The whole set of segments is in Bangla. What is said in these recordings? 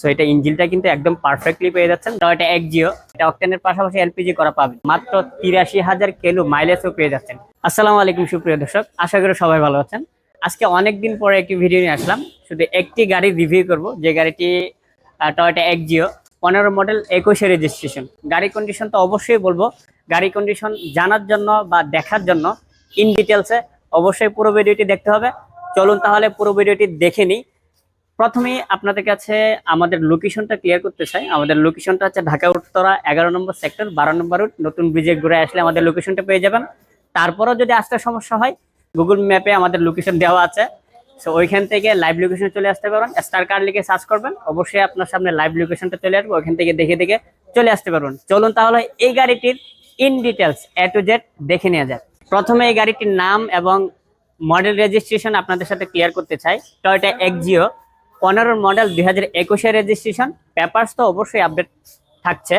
সো এটা ইঞ্জিনটা কিন্তু একদম পারফেক্টলি পেয়ে যাচ্ছেন। টয়োটা এক্সিও এটা অক্টেনের পাশাপাশি এলপিজি করা পাবেন। মাত্র তিরাশি হাজার কিলো মাইলেজও পেয়ে যাচ্ছেন। আসসালামু আলাইকুম, সুপ্রিয় দর্শক। আশা করি সবাই ভালো আছেন। আজকে অনেকদিন পরে একটি ভিডিও নিয়ে আসলাম। শুধু একটি গাড়ি রিভিউ করব। যে গাড়িটি টয়োটা এক্সিও পনেরো মডেল একুশে রেজিস্ট্রেশন গাড়ি কন্ডিশন তো অবশ্যই বলব। গাড়ি কন্ডিশন জানার জন্য বা দেখার জন্য ইন ডিটেলসে অবশ্যই পুরো ভিডিওটি দেখতে হবে। চলুন তাহলে পুরো ভিডিওটি দেখে নিই। প্রথমেই আপনাদের কাছে আমাদের লোকেশনটা ক্লিয়ার করতে চাই। আমাদের লোকেশনটা হচ্ছে ঢাকা, উত্তরা, এগারো নম্বর সেক্টর বারো নম্বর রুট নতুন ব্রিজে ঘুরে আসলে আমাদের লোকেশনটা পেয়ে যাবেন। তারপরেও যদি আসতে সমস্যা হয় গুগল ম্যাপে আমাদের লোকেশন দেওয়া আছে। সো ওইখান থেকে লাইভ লোকেশন চলে আসতে পারবেন। স্টার কার্ড লিখে সার্চ করবেন। অবশ্যই আপনার সামনে লাইভ লোকেশনটা চলে আসবে। ওইখান থেকে দেখে দেখে চলে আসতে পারবেন। চলুন তাহলে এই গাড়িটির in details A to Z দেখে নেওয়া যাক। প্রথমে এই গাড়িটির নাম এবং মডেল রেজিস্ট্রেশন আপনাদের সাথে ক্লিয়ার করতে চাই। টয়টা এক্সিও পনেরো মডেল দুই হাজার একুশে রেজিস্ট্রেশন পেপারস তো অবশ্যই আপডেট থাকছে।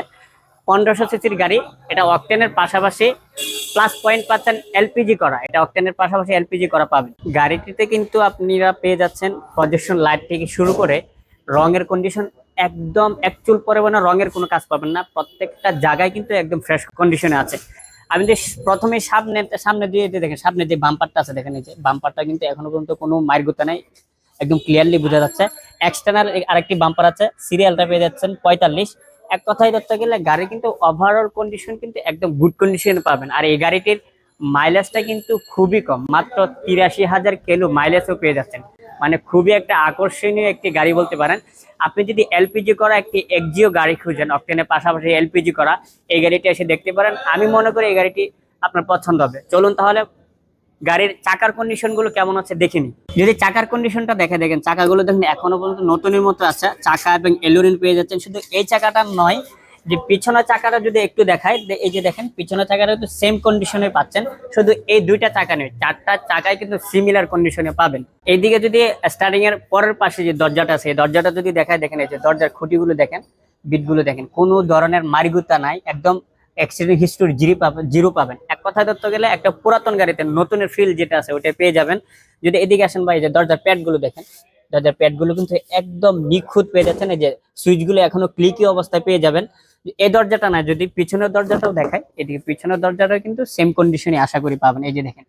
পনেরোশো সিসির গাড়ি, এটা অকটেনের পাশাপাশি প্লাস পয়েন্ট পাচ্ছেন এলপিজি করা। এটা অকটেনের পাশাপাশি এলপিজি করা পাবেন। গাড়িটিতে কিন্তু আপনারা পেয়ে যাচ্ছেন প্রজেকশন লাইট থেকে শুরু করে রঙের কন্ডিশন একদম অ্যাকচুয়াল পরিমাণে রঙের কোনো কাজ পাবেন না। প্রত্যেকটা জায়গায় কিন্তু একদম ফ্রেশ কন্ডিশনে আছে। আমি যে প্রথমে সামনে সামনে দিয়ে দেখেন, সামনে যে বাম্পারটা আছে, দেখেন এই যে বাম্পারটা কিন্তু এখনও পর্যন্ত কোনো গুতা নাই। একদম ক্লিয়ারলি বোঝা যাচ্ছে। এক্সটার্নাল আরেকটি বাম্পার আছে সিরিয়ালটা পেয়ে যাচ্ছেন পঁয়তাল্লিশ। এক কথায় ধরতে গেলে গাড়ি কিন্তু ওভারঅল কন্ডিশন কিন্তু একদম গুড কন্ডিশনে পাবেন। আর এই গাড়িটির মাইলেজটা কিন্তু খুবই কম, মাত্র তিরাশি হাজার কিলো মাইলেজও পেয়ে যাচ্ছেন। মানে খুবই একটা আকর্ষণীয় একটি গাড়ি বলতে পারেন। আপনি যদি এলপিজি করা একটি এক্সিও গাড়ি খুঁজেন, অকটেনের পাশাপাশি এলপিজি করা, এই গাড়িটি এসে দেখতে পারেন। আমি মনে করি এই গাড়িটি আপনার পছন্দ হবে। চলুন তাহলে গাড়ির চাকার কন্ডিশনগুলো কেমন আছে দেখে নিই। যদি চাকার কন্ডিশনটা দেখে দেখেন, চাকাগুলো দেখেন এখনও পর্যন্ত নতুনের মতো আছে। চাকা এবং এলোরিন পেয়ে যাচ্ছেন। শুধু এই চাকাটা নয়, যে পিছনের চাকাটা যদি একটু দেখায় এই যে দেখেন, পিছনের চাকাটা কিন্তু সেম কন্ডিশনে পাচ্ছেন। শুধু এই দুইটা চাকা নেই, চারটা চাকায় কিন্তু সিমিলার কন্ডিশনে পাবেন। এইদিকে যদি স্টার্টিং এর পরের পাশে যে দরজাটা আছে, এই দরজাটা যদি দেখায়, দেখেন এই যে দরজার খুঁটিগুলো দেখেন বিটগুলো দেখেন, কোনো ধরনের মারিগুতা নাই, একদম অ্যাক্সিডেন্ট হিস্টোরি জিরো পাবেন জিরো পাবেন। এক কথায় ধরতে গেলে একটা পুরাতন গাড়িতে নতুনের ফিল যেটা আছে ওটা পেয়ে যাবেন। যদি এদিকে আসেন বা যে দরজার প্যাডগুলো দেখেন, দরজার প্যাডগুলো কিন্তু একদম নিখুঁত পেয়ে যাচ্ছেন। এই যে সুইচগুলো এখনও ক্লিকি অবস্থায় পেয়ে যাবেন। এই দরজাটা না, যদি পিছনের দরজাটাও দেখায় এদিকে পিছনের দরজাটাও কিন্তু সেম কন্ডিশনে আশা করি পাবেন। এই যে দেখেন,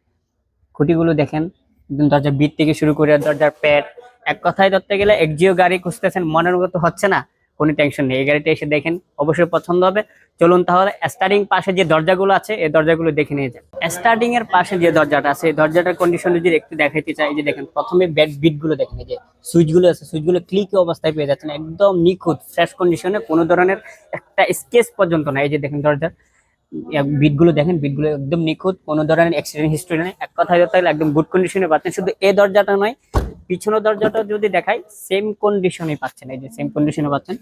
খুঁটিগুলো দেখেন, একদম দরজার বিট থেকে শুরু করে দরজার প্যাড এক কথায় ধরতে গেলে একজিও গাড়ি খুঁজতেছেন, মনের মতো হচ্ছে না। কোনো টেনশন নেই। এই গাড়িটা এসে দেখেন, অবশ্যই পছন্দ হবে। চলুন তাহলে স্টার্টিং পাশে যে দরজাগুলো আছে, এই দরজাগুলো দেখে নিয়ে যান। স্টার্টিং এর পাশে যে দরজাটা আছে, এই দরজাটার কন্ডিশন যদি একটু দেখাইতে চাই যে দেখেন, প্রথমে ব্যাড বিটগুলো দেখেন যে সুইচগুলো আছে, সুইচগুলো ক্লিক অবস্থায় পেয়ে যাচ্ছেন, একদম নিখুঁত ফ্রেশ কন্ডিশনে কোনো ধরনের একটা স্কেচ পর্যন্ত না। এই যে দেখেন দরজার বিটগুলো দেখেন বিটগুলো একদম নিখুঁত, কোনো ধরনের অ্যাক্সিডেন্ট হিস্ট্রি নেই। এক কথায় ধরতে একদম গুড কন্ডিশনে পাচ্ছেন। শুধু এই দরজাটা নয় পিছনের দরজাটা যদি দেখাই সেম কন্ডিশনে পাচ্ছেন এই যে সেম কন্ডিশনে পাচ্ছেন।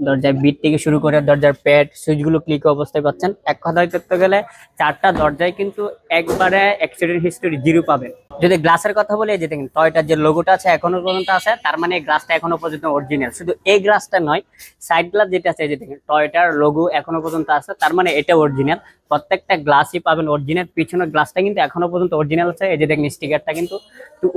দরজার বিট থেকে শুরু করে দরজার প্যাড সুইচগুলো ক্লিক অবস্থায় পাচ্ছেন। এক কথায় করতে গেলে চারটা দরজায় কিন্তু একবারে অ্যাক্সিডেন্ট হিস্টোরি জিরো পাবেন। যদি গ্লাসের কথা বলি যে দেখেন টয়টার যে লোগোটা আছে এখনও পর্যন্ত আছে, তার মানে গ্লাসটা এখনও পর্যন্ত অরিজিনাল শুধু এই গ্লাসটা নয় সাইড গ্লাস যেটা আছে যে দেখেন টয়টার লোগো এখনও পর্যন্ত আছে, তার মানে এটা অরিজিনাল প্রত্যেকটা গ্লাসই পাবেন অরিজিনাল পিছনের গ্লাসটা কিন্তু এখনও পর্যন্ত অরিজিনাল আছে। এই যে দেখেন স্টিকারটা কিন্তু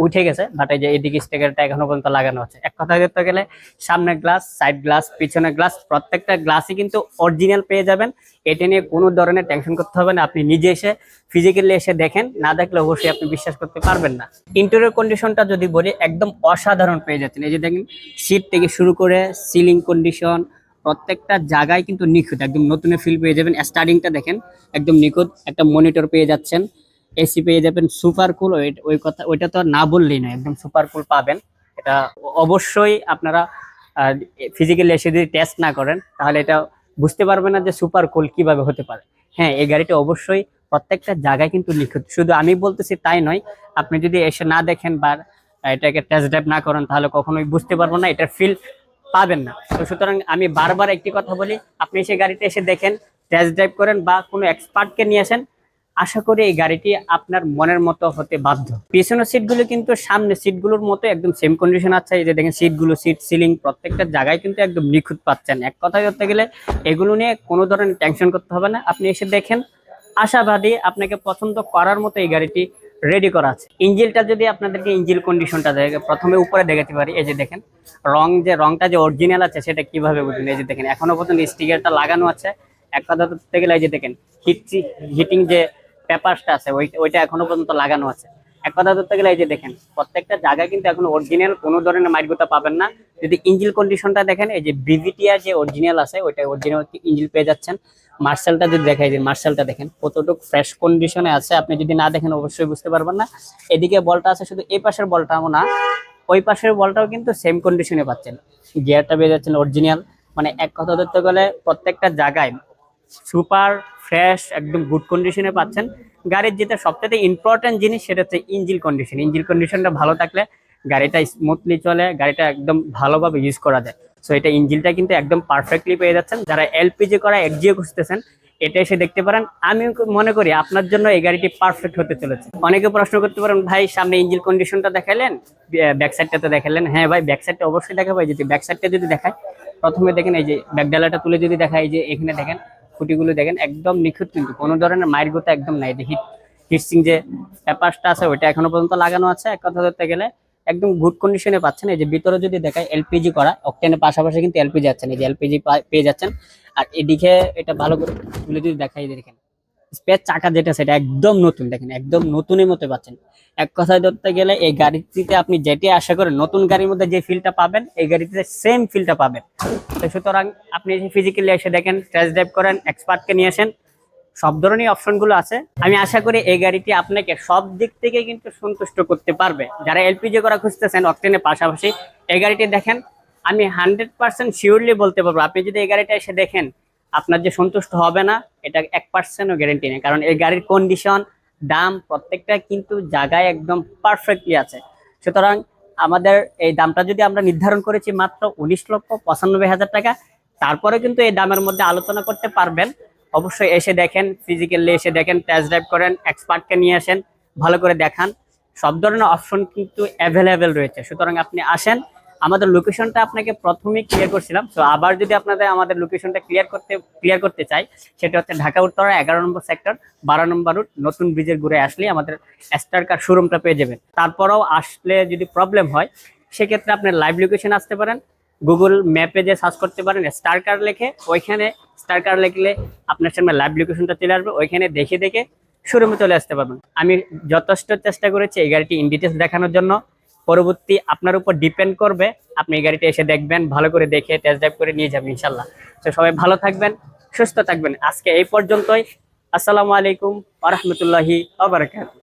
উঠে গেছে বাট এই যে এদিকে স্টিকারটা এখনও পর্যন্ত লাগানো আছে। এক কথা করতে গেলে সামনের গ্লাস সাইড গ্লাস পিছনের গ্লাস প্রত্যেকটা গ্লাসই কিন্তু অরিজিনাল পেয়ে যাবেন। এটা নিয়ে কোনো ধরনের টেনশন করতে হবে না। আপনি নিজে এসে ফিজিক্যালি এসে দেখেন, না দেখলে অবশ্যই আপনি বিশ্বাস করতে পারবেন না। ইন্টেরিয়র কন্ডিশনটা যদি বলি, একদম অসাধারণ পেয়ে যাচ্ছেন। এই যে দেখেন সিট থেকে শুরু করে সিলিং কন্ডিশন প্রত্যেকটা জায়গায় কিন্তু নিখুঁত। একদম নতুন ফিল পেয়ে যাবেন। স্টার্টিংটা দেখেন, একদম নিখুঁত। একটা মনিটর পেয়ে যাচ্ছেন। এসি পেয়ে যাবেন। সুপার কুল ওই কথা ওইটা তো না বললেই না একদম সুপার কুল পাবেন। এটা অবশ্যই আপনারা ফিজিক্যালি এসে যদি টেস্ট না করেন, তাহলে এটা বুঝতে পারবে না যে সুপার কুল কীভাবে হতে পারে। হ্যাঁ এই গাড়িটা অবশ্যই প্রত্যেকটা জায়গায় কিন্তু নিখুঁত। শুধু আমি বলতেছি তাই নয়, আপনি যদি এসে না দেখেন বা এটাকে টেস্ট ড্রাইভ না করেন, তাহলে কখনোই বুঝতে পারব না, এটার ফিল পাবেন না। তো সুতরাং আমি বারবার একটি কথা বলি, আপনি সেই গাড়িটা এসে দেখেন টেস্ট ড্রাইভ করেন বা কোনো এক্সপার্টকে নিয়ে আসেন আশা করি এই গাড়িটি আপনার মনের মতো হতে বাধ্য। পিছনের সিটগুলো কিন্তু সামনে সিটগুলোর মতো একদম সেম কন্ডিশন আছে। এই যে দেখেন সিটগুলো সিট সিলিং প্রত্যেকটা জায়গায় কিন্তু একদম নিখুঁত পাচ্ছেন। এক কথায় করতে গেলে এগুলো নিয়ে কোনো ধরনের টেনশন করতে হবে না। আপনি এসে দেখেন, আশাবাদী আপনাকে পছন্দ করার মতো এই গাড়িটি রেডি করা আছে। ইঞ্জিলটা যদি আপনাদেরকে ইঞ্জিল কন্ডিশনটা দেখে প্রথমে উপরে দেখাতে পারি। এই যে দেখেন, রং যে, রংটা যে অরিজিনাল আছে, সেটা কীভাবে বুঝবেন? এই যে দেখেন, এখনও পর্যন্ত স্টিকারটা লাগানো আছে। এক কথা ধরতে গেলে এই যে দেখেন হিট হিটিং যে পেপারসটা আছে, ওই ওইটা এখনও পর্যন্ত লাগানো আছে। এক কথা ধরতে গেলে এই যে দেখেন, প্রত্যেকটা জায়গায় কিন্তু এখন অরিজিনাল কোনো ধরনের মাইটগুতা পাবেন না। যদি ইঞ্জিল কন্ডিশনটা দেখেন, এই যে বিভিটিআর যে অরিজিনাল আছে, ওইটা অরিজিনাল ইঞ্জিল পেয়ে যাচ্ছেন। মার্শালটা যদি দেখাই, যে মার্শালটা দেখেন, কতটুকু ফ্রেশ কন্ডিশনে আছে, আপনি যদি না দেখেন, অবশ্যই বুঝতে পারবেন না। এদিকে বলটা আছে শুধু এই পাশের বলটাও না, ওই পাশের বলটাও কিন্তু সেম কন্ডিশনে পাচ্ছেন। গিয়ারটা পেয়ে যাচ্ছেন অরিজিনাল মানে এক কথা ধরতে গেলে প্রত্যেকটা জায়গায় সুপার, ফ্রেশ, একদম গুড কন্ডিশনে পাচ্ছেন। গাড়ির যেটা সবথেকে ইম্পর্টেন্ট জিনিস সেটা হচ্ছে ইঞ্জিল কন্ডিশন ইঞ্জিল কন্ডিশনটা ভালো থাকলে গাড়িটা স্মুথলি চলে, গাড়িটা একদম ভালোভাবে ইউজ করা যায়। সো এটা ইঞ্জিনটা কিন্তু একদম পারফেক্টলি পেয়ে যাচ্ছেন। যারা এলপিজি করা একজিও খুঁজতেছেন, এটা এসে দেখতে পারেন। আমি মনে করি আপনার জন্য এই গাড়িটি পারফেক্ট হতে চলেছে। অনেকে প্রশ্ন করতে পারেন, ভাই, সামনে ইঞ্জিন কন্ডিশনটা দেখালেন ব্যাক সাইডটাতে দেখালেন হ্যাঁ ভাই ব্যাক সাইডটা অবশ্যই দেখাবো। যদি ব্যাক সাইডটা যদি দেখায় প্রথমে দেখেন এই যে ব্যাকডালাটা তুলে যদি দেখায় এই যে, এখানে দেখেন খুঁটিগুলো দেখেন, একদম নিখুঁত কিন্তু, কোনো ধরনের মায়ের গোতা একদম নাই। যে হিট হিটসিং যে প্যাপারসটা আছে, ওইটা এখনও পর্যন্ত লাগানো আছে। এক কথা ধরতে গেলে একদম গুড কন্ডিশনে পাচ্ছেন। এই যে ভিতরে যদি দেখায় এলপিজি করা অকটেনের পাশাপাশি কিন্তু এলপিজি যাচ্ছেন এই যে এলপিজি পেয়ে যাচ্ছেন। আর এদিকে এটা ভালো করে যদি দেখাই, দেখেন। স্পেস চাকা যেটা, সেটা একদম নতুন, দেখেন, একদম নতুনের মতো পাচ্ছেন। এক কথায় ধরতে গেলে এই গাড়িটিতে আপনি যেটি আশা করেন, নতুন গাড়ির মধ্যে যে ফিলটা পাবেন, এই গাড়িতে সেম ফিলটা পাবেন। তো সুতরাং আপনি ফিজিক্যালি এসে দেখেন টেস্ট ড্রাইভ করেন এক্সপার্টকে নিয়ে আসেন, সব ধরনের অপশনগুলো আছে। আমি আশা করি এই গাড়িটি আপনাকে সব দিক থেকে কিন্তু সন্তুষ্ট করতে পারবে। যারা এলপিজি করা খুঁজতেছেন অকটেনের পাশাপাশি, এই গাড়িটি দেখেন, আমি হান্ড্রেড পার্সেন্ট শিওরলি বলতে পারব। আপনি যদি এই গাড়িটা এসে দেখেন আপনার যে সন্তুষ্ট হবে না, এটা এক পার্সেন্টও গ্যারেন্টি নেই। কারণ এই গাড়ির কন্ডিশন দাম প্রত্যেকটা কিন্তু জায়গায় একদম পারফেক্টলি আছে। সুতরাং আমাদের এই দামটা যদি আমরা নির্ধারণ করেছি মাত্র উনিশ লক্ষ পঁচানব্বই হাজার টাকা, তারপরে কিন্তু এই দামের মধ্যে আলোচনা করতে পারবেন। অবশ্যই এসে দেখেন ফিজিক্যালি এসে দেখেন টেস্ট ড্রাইভ করেন এক্সপার্টকে নিয়ে আসেন, ভালো করে দেখান। সব ধরনের অপশন কিন্তু অ্যাভেলেবেল রয়েছে। সুতরাং আপনি আসেন আমাদের লোকেশনটা আপনাকে প্রথমেই ক্লিয়ার করছিলাম। তো আবার যদি আপনাদের আমাদের লোকেশনটা ক্লিয়ার করতে ক্লিয়ার করতে চাই, সেটা হচ্ছে ঢাকা, উত্তরা, এগারো নম্বর সেক্টর বারো নম্বর রুট নতুন ব্রিজের ঘুরে আসলে আমাদের স্টার কার শোরুমটা পেয়ে যাবেন। তারপরেও আসলে যদি প্রবলেম হয়, সেক্ষেত্রে আপনি লাইভ লোকেশন আসতে পারেন গুগল ম্যাপে যে সার্চ করতে পারেন স্টার কার লেখে, ওইখানে স্টার কার লিখলে আপনার সামনে লাইভ লোকেশনটা চলে আসবে, ওইখানে দেখে দেখে শোরুমে চলে আসতে পারবেন। আমি যথেষ্ট চেষ্টা করেছি এই গাড়িটি ইন ডিটেলস দেখানোর জন্য। পরবর্তী আপনার উপর ডিপেন্ড করবে, আপনি এই গাড়িটা এসে দেখবেন, ভালো করে দেখে টেস্ট ড্রাইভ করে নিয়ে যাবেন ইনশাল্লাহ। তো সবাই ভালো থাকবেন, সুস্থ থাকবেন। আজকে এই পর্যন্তই। আসসালামু আলাইকুম আ রহমতুল্লাহি আবরকাত